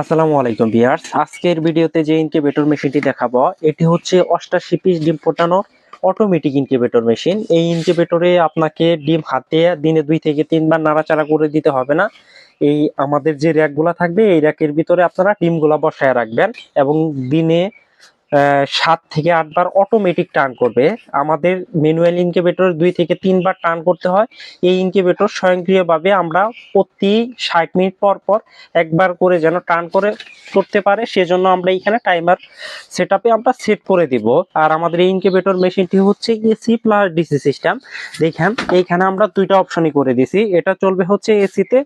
আসসালামু আলাইকুম বিয়ার্স আজকের ভিডিওতে যে ইনকিউবেটর মেশিনটি দেখাবো, এটি হচ্ছে অষ্টাশি পিস ডিম ফোটানো অটোমেটিক ইনকিউবেটর মেশিন এই ইনকিউবেটরে আপনাকে ডিম হাতে দিনে দুই থেকে তিনবার নাড়াচাড়া করে দিতে হবে না। এই আমাদের যে র্যাকগুলা থাকবে, এই র্যাকের ভিতরে আপনারা ডিমগুলা বসায় রাখবেন এবং দিনে সাত থেকে আটবার অটোমেটিক টার্ন করবে। আমাদের ম্যানুয়াল ইনকিউবেটর দুই থেকে তিনবার টার্ন করতে হয়। এই ইনকিউবেটর স্বয়ংক্রিয়ভাবে আমরা প্রতি ষাট মিনিট পর পর একবার করে যেন টার্ন করে করতে পারে, সেজন্য আমরা এখানে টাইমার সেট আমরা সেট করে দিব। আর আমাদের এই ইনকিউবেটর মেশিনটি হচ্ছে এসি প্লাস ডিসি সিস্টেম দেখেন, এইখানে আমরা দুইটা অপশনই করে দিছি এটা চলবে হচ্ছে এসিতে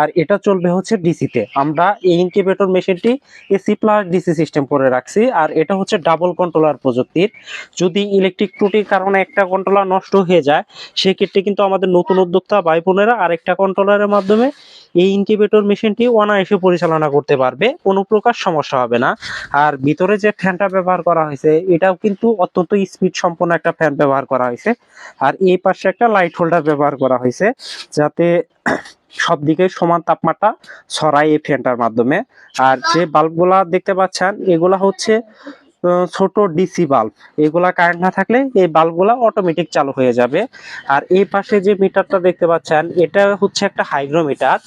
আর এটা চলবে হচ্ছে ডিসিতে আমরা এই ইনকিউবেটর মেশিনটি এসি প্লাস ডিসি সিস্টেম করে রাখছি। আর এটা হচ্ছে ডাবল কন্ট্রোলার প্রযুক্তির। যদি ইলেকট্রিক ত্রুটির কারণে একটা কন্ট্রোলার নষ্ট হয়ে যায়, সেক্ষেত্রে কিন্তু আমাদের নতুন উদ্যোক্তা ভাই বোনেরা আরেকটা কন্ট্রোলারের মাধ্যমে এই ইনকিউবেটর মেশিনটি অনায়াসে পরিচালনা করতে পারবে, কোনো প্রকার সমস্যা হবে না। আর ভিতরে যে ফ্যানটা ব্যবহার করা হয়েছে, এটাও কিন্তু অত্যন্ত স্পিড সম্পন্ন একটা ফ্যান ব্যবহার করা হয়েছে। আর এই পাশে একটা লাইট হোল্ডার ব্যবহার করা হয়েছে, যাতে সব দিকে সমান তাপমাত্রা ছড়ায় এই ফ্যানটার মাধ্যমে। আর যে বাল্বগুলা দেখতে পাচ্ছেন, এগুলা হচ্ছে ছোট ডিসি বাল্ব। এগুলা কারেন্ট না থাকলে এই বাল্বগুলা অটোমেটিক চালু হয়ে যাবে। আর এই পাশে যে মিটারটা দেখতে পাচ্ছেন, এটা হচ্ছে একটা হাইগ্রোমিটার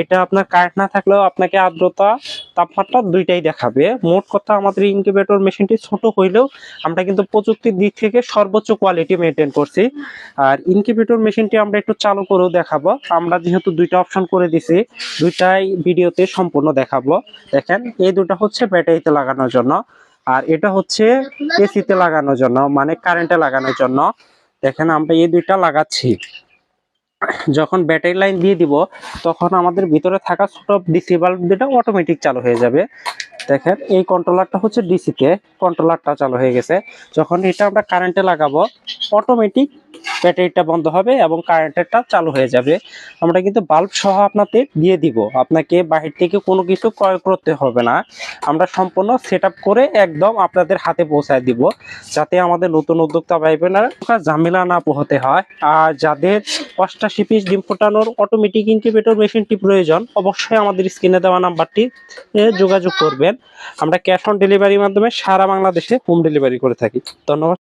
এটা আপনার কারেন্ট না থাকলেও আপনাকে আর্দ্রতা, তাপমাত্রা দুইটাই দেখাবে। মোট কথা আমাদের ইনকিউবেটর মেশিনটি ছোট হইলেও আমরা কিন্তু প্রযুক্তির দিক থেকে সর্বোচ্চ কোয়ালিটি মেনটেন করছি। আর ইনকিউবেটর মেশিনটি আমরা একটু চালু করেও দেখাবো। আমরা যেহেতু দুইটা অপশন করে দিছি, দুইটাই ভিডিওতে সম্পূর্ণ দেখাবো। দেখেন, এই দুটা হচ্ছে ব্যাটারিতে লাগানোর জন্য। আর এটা হচ্ছে এসিতে লাগানোর জন্য মানে কারেন্টে লাগানোর জন্য। দেখেন, আমরা এই দুইটা লাগাচ্ছি। যখন ব্যাটারি লাইন দিয়ে দিব, তখন আমাদের ভিতরে থাকা ছোট ডিসি বাল্ব দুটো অটোমেটিক চালু হয়ে যাবে। দেখেন, এই কন্ট্রোলারটা হচ্ছে ডিসিতে কন্ট্রোলারটা চালু হয়ে গেছে। যখন এটা আমরা কারেন্টে লাগাবো অটোমেটিক ব্যাটারিটা বন্ধ হবে এবং কারেন্টেরটা চালু হয়ে যাবে। আমরা কিন্তু বাল্ব সহ আপনাকে দিয়ে দিব। আপনাকে বাহির থেকে কোনো কিছু ক্রয় করতে হবে না। আমরা সম্পূর্ণ সেট করে একদম আপনাদের হাতে পৌঁছায় দিব, যাতে আমাদের নতুন উদ্যোক্তা ভাই বোনেরা ঝামেলা না পোহাতে হয়। আর যাদের অষ্টাশি পিস ডিম ফোটানোর অটোমেটিক ইনকিউবেটর মেশিনটি প্রয়োজন, অবশ্যই আমাদের স্ক্রিনে দেওয়া নাম্বারটি যোগাযোগ করবেন। আমরা ক্যাশ অন ডেলিভারির মাধ্যমে সারা বাংলাদেশে হোম ডেলিভারি করে থাকি। ধন্যবাদ।